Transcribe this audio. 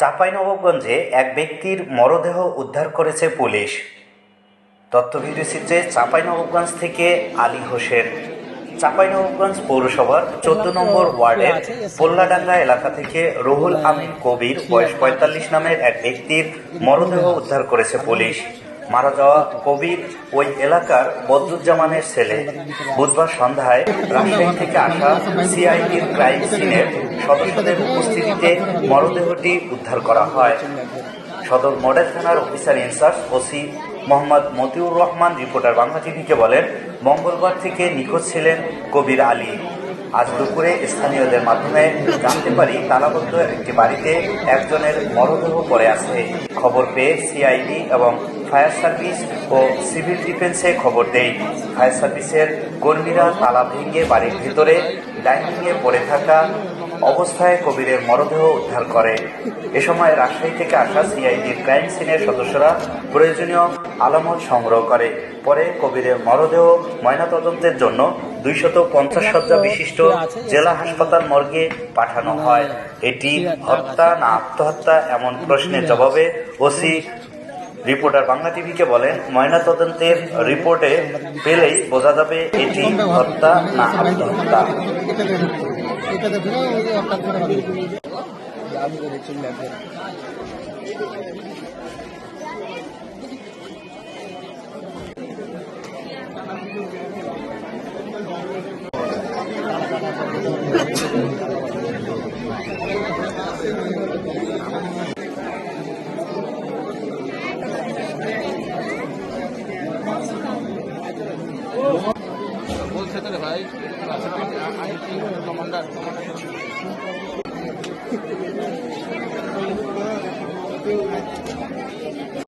চাঁপাইনবাবগঞ্জে এক ব্যক্তির মরদেহ উদ্ধার করেছে পুলিশ। তথ্য ভিডিওচিত্রে চাঁপাইনবাবগঞ্জ থেকে আলী হোসেন। চাঁপাইনবাবগঞ্জ পৌরসভার চোদ্দ নম্বর ওয়ার্ডের পোল্লাডাঙ্গা এলাকা থেকে রুহুল আমিন কবির বয়স পঁয়তাল্লিশ নামের এক ব্যক্তির মরদেহ উদ্ধার করেছে পুলিশ। মারা যাওয়া কবির ওই এলাকার বদরুজ্জামানের ছেলে। বুধবার সন্ধ্যায় রাজশাহী থেকে আসা সিআইডির ক্রাইম সিনের সদস্যদের উপস্থিতিতে মরদেহটি উদ্ধার করা হয়। সদর মডেল থানার officer in charge OC Mohammad Motiur Rahman, reporter Bangla টিভিকে বলেন, মঙ্গলবার থেকে নিখোঁজ ছিলেন কবির আলী। আজ দুপুরে স্থানীয়দের মাধ্যমে জানতে পারি তালাবদ্ধ একটি বাড়িতে একজনের মরদেহ পড়ে আছে। খবর পেয়ে সিআইডি এবং ফায়ার সার্ভিস ও সিভিল ডিফেন্সে খবর দেয় ফায়ার সার্ভিসের কর্মীরা তালা ভেঙে বাড়ির ভিতরে ডাইনিংয়ে পড়ে থাকা অবস্থায় কবিরের মরদেহ উদ্ধার করে। এ সময় রাজশাহী থেকে আসা সিআইডির ক্রাইম সিনের সদস্যরা প্রয়োজনীয় আলামত সংগ্রহ করে। পরে কবিরের মরদেহ ময়নাতদন্তের জন্য দুইশত পঞ্চাশ শয্যা বিশিষ্ট জেলা হাসপাতাল মর্গে পাঠানো হয়। এটি হত্যা না আত্মহত্যা এমন প্রশ্নের জবাবে ওসি রিপোর্টার বাংলা টিভিকে বলেন, ময়নাতদন্তের রিপোর্টে পেলেই বোঝা যাবে এটি হত্যা না আত্মহত্যা। এটা দেখো রে ভাই কমান্ডার।